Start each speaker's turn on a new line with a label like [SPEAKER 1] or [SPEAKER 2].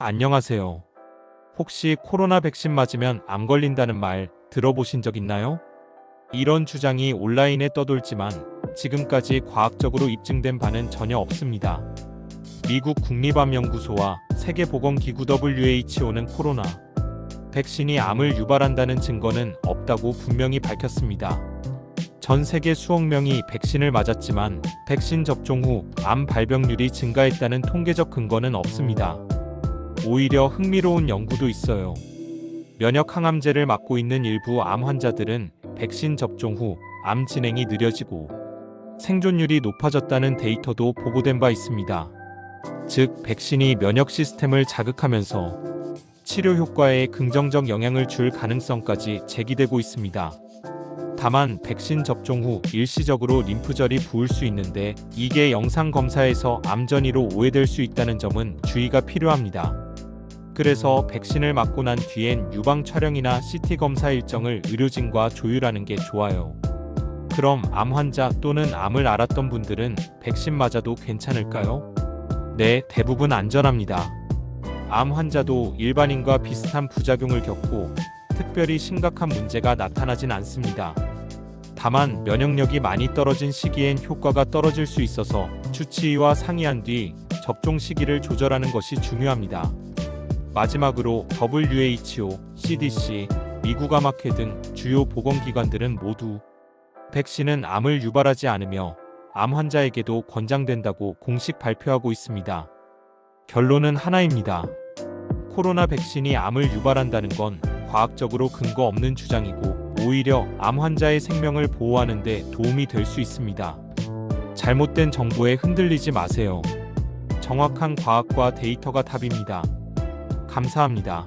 [SPEAKER 1] 안녕하세요. 혹시 코로나 백신 맞으면 암 걸린다는 말 들어보신 적 있나요? 이런 주장이 온라인에 떠돌지만 지금까지 과학적으로 입증된 바는 전혀 없습니다. 미국 국립암연구소와 세계보건기구 WHO는 코로나 백신이 암을 유발한다는 증거는 없다고 분명히 밝혔습니다. 전 세계 수억 명이 백신을 맞았지만 백신 접종 후 암 발병률이 증가했다는 통계적 근거는 없습니다. 오히려 흥미로운 연구도 있어요. 면역 항암제를 맞고 있는 일부 암 환자들은 백신 접종 후 암 진행이 느려지고 생존율이 높아졌다는 데이터도 보고된 바 있습니다. 즉, 백신이 면역 시스템을 자극하면서 치료 효과에 긍정적 영향을 줄 가능성까지 제기되고 있습니다. 다만 백신 접종 후 일시적으로 림프절이 부을 수 있는데 이게 영상 검사에서 암 전이로 오해될 수 있다는 점은 주의가 필요합니다. 그래서 백신을 맞고 난 뒤엔 유방 촬영이나 CT 검사 일정을 의료진과 조율하는 게 좋아요. 그럼 암 환자 또는 암을 앓았던 분들은 백신 맞아도 괜찮을까요? 네, 대부분 안전합니다. 암 환자도 일반인과 비슷한 부작용을 겪고 특별히 심각한 문제가 나타나진 않습니다. 다만 면역력이 많이 떨어진 시기엔 효과가 떨어질 수 있어서 주치의와 상의한 뒤 접종 시기를 조절하는 것이 중요합니다. 마지막으로 WHO, CDC, 미국 암학회 등 주요 보건기관들은 모두 백신은 암을 유발하지 않으며 암 환자에게도 권장된다고 공식 발표하고 있습니다. 결론은 하나입니다. 코로나 백신이 암을 유발한다는 건 과학적으로 근거 없는 주장이고 오히려 암 환자의 생명을 보호하는 데 도움이 될 수 있습니다. 잘못된 정보에 흔들리지 마세요. 정확한 과학과 데이터가 답입니다. 감사합니다.